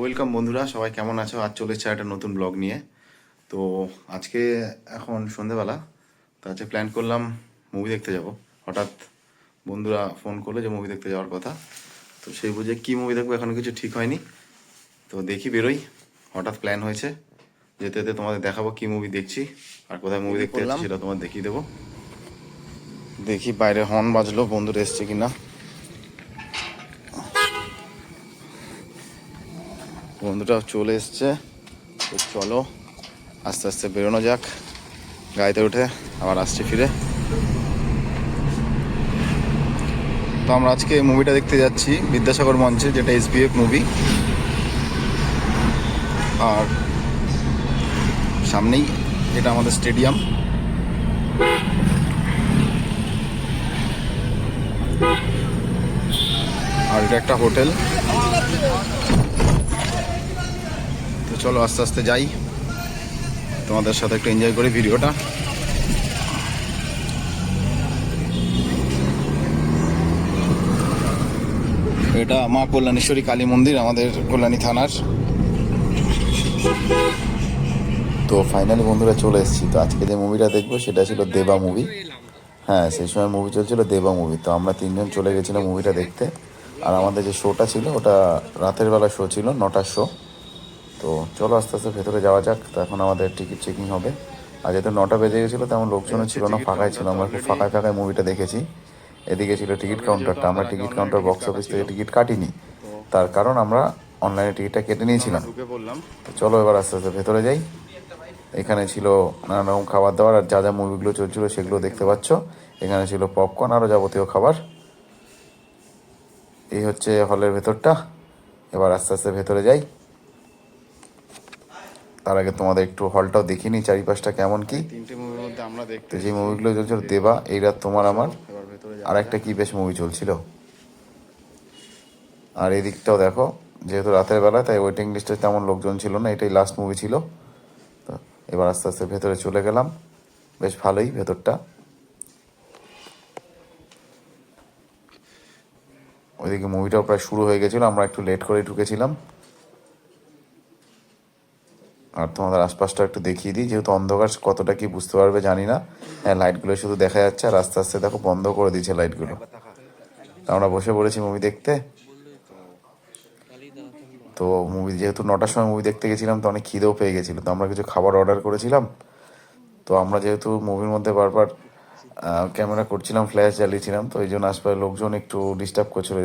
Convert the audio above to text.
Welcome বন্ধুরা সবাই কেমন আছো? আজ চলেছে একটা নতুন ব্লগ নিয়ে। তো আজকে এখন সন্ধেবেলা তো আজকে প্ল্যান করলাম মুভি দেখতে যাব। হঠাৎ বন্ধুরা ফোন করল যে মুভি দেখতে যাওয়ার কথা। তো সেই বুঝে কী মুভি দেখব এখনও কিছু ঠিক হয়নি। তো দেখি বেরোই। হঠাৎ প্ল্যান হয়েছে যেতে যেতে তোমাদের দেখাবো কি মুভি দেখছি আর কোথায় মুভি দেখতে সেটা তোমার দেখিয়ে দেবো। দেখি বাইরে হর্ন বাজলো বন্ধুরা এসছে কিনা। বন্ধুটা চলে এসছে। চলো, আস্তে আস্তে বেরোনো যাক। গাড়িতে উঠে আবার আসছি ফিরে। তো আমরা আজকে মুভিটা দেখতে যাচ্ছি, বিদ্যাসাগর মঞ্চে, যেটা এসবিএফ মুভি আর সামনেই এটা আমাদের স্টেডিয়াম আর এটা একটা হোটেল চলো আস্তে আস্তে যাই। তোমাদের সাথে একটু এনজয় করি ভিডিওটা। এটা মা কল্যাণেশ্বরী কালী মন্দির, আমাদের কল্যাণী থানার। তো ফাইনালি বন্ধুরা চলে এসেছি। তো আজকে যে মুভিটা দেখব, সেটা ছিল দেবা মুভি হ্যাঁ সেই সময় মুভি চলছিল দেবা মুভি তো আমরা তিনজন চলে গেছিলাম মুভিটা দেখতে। আর আমাদের যে শোটা ছিল, ওটা রাতের বেলা শো ছিল, নটার শো তো চলো আস্তে আস্তে ভেতরে যাওয়া যাক তো এখন আমাদের টিকিট চেকিং হবে। আর যেহেতু নটা বেজে গেছিল তেমন লোকজনও ছিল না ফাঁকাই ছিল আমরা খুব ফাঁকায় ফাঁকায় মুভিটা দেখেছি। এদিকে ছিল টিকিট কাউন্টারটা আমরা টিকিট কাউন্টার বক্স অফিস থেকে টিকিট কাটিনি। তার কারণ আমরা অনলাইনে টিকিটটা কেটে নিয়েছিলাম। তো চলো এবার আস্তে আস্তে ভেতরে যাই। এখানে ছিল নানা রকম খাবার দাবার আর যা যা মুভিগুলো চলছিল সেগুলো দেখতে পাচ্ছ। এখানে ছিল পপকর্ন আরও যাবতীয় খাবার। এই হচ্ছে হলের ভেতরটা। এবার আস্তে আস্তে ভেতরে যাই। তার আগে তোমাদের একটু হলটাও দেখিনি চারিপাশটা কেমন কি। তিনটে মুভির মধ্যে আমরা দেখতে যে মুভিগুলো চলছিল দেবা এই রাত তোমার আমার। ভেতরে আর একটা কি বেশ মুভি চলছিল। আর এই দিকটাও দেখো যেহেতু রাতের বেলা তাই ওয়েটিং লিস্টে তেমন লোকজন ছিল না এটাই লাস্ট মুভি ছিল। তো এবার আস্তে আস্তে ভেতরে চলে গেলাম। বেশ ভালোই ভেতরটা। ওইদিকে মুভিটাও প্রায় শুরু হয়ে গেছিল আমরা একটু লেট করে ঢুকেছিলাম। আর তোমাদের আশপাশটা একটু দেখিয়ে দিই, যেহেতু অন্ধকার, কতটা কি বুঝতে পারবে জানি না। হ্যাঁ লাইটগুলো শুধু দেখা যাচ্ছে আর আস্তে আস্তে দেখো বন্ধ করে দিয়েছে লাইটগুলো আমরা বসে পড়েছি মুভি দেখতে। তো মুভি যেহেতু নটার সময় মুভি দেখতে গেছিলাম, তো অনেক খিদেও পেয়ে গেছিল। তো আমরা কিছু খাবার অর্ডার করেছিলাম। তো আমরা যেহেতু মুভির মধ্যে বারবার ক্যামেরা করছিলাম ফ্ল্যাশ জ্বালিয়েছিলাম, তো এই জন্য আশপাশের লোকজন একটু ডিস্টার্ব করছিল।